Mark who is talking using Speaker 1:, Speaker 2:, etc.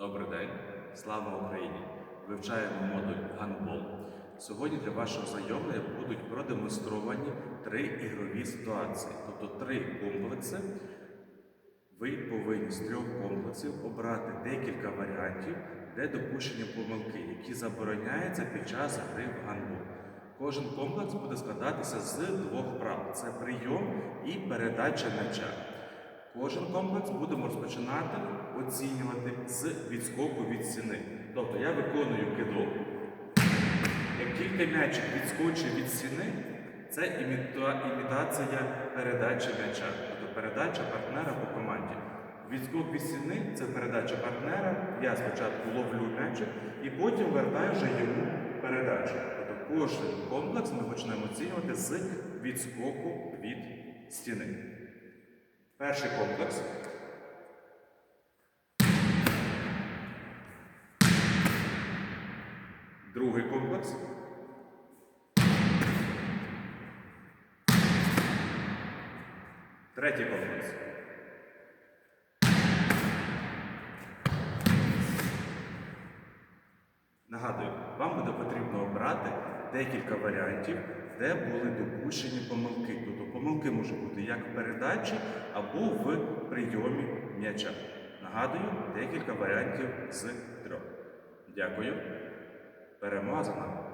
Speaker 1: Добрий день, слава Україні! Вивчаємо модуль гандбол. Сьогодні для вашого знайомлення будуть продемонстровані три ігрові ситуації, тобто три комплекси. Ви повинні з трьох комплексів обрати декілька варіантів, де допущені помилки, які забороняються під час гри в гандбол. Кожен комплекс буде складатися з двох прав: це прийом і передача м'яча. Кожен комплекс будемо розпочинати оцінювати з відскоку від стіни. Тобто я виконую кидок. Як тільки м'ячик відскочить від стіни, це іміта- імітація передачі м'яча, тобто передача партнера по команді. Відскок від стіни це передача партнера. Я спочатку ловлю м'ячик і потім вертаю вже йому передачу. Тобто кожен комплекс ми почнемо оцінювати з відскоку від стіни. Перший комплекс. Другий комплекс. Третій комплекс. Нагадую, вам буде потрібно обрати декілька варіантів, де були допущені помилки. Тобто помилки можуть бути як в передачі або в прийомі м'яча. Нагадую, декілька варіантів з трьох. Дякую. Перемога.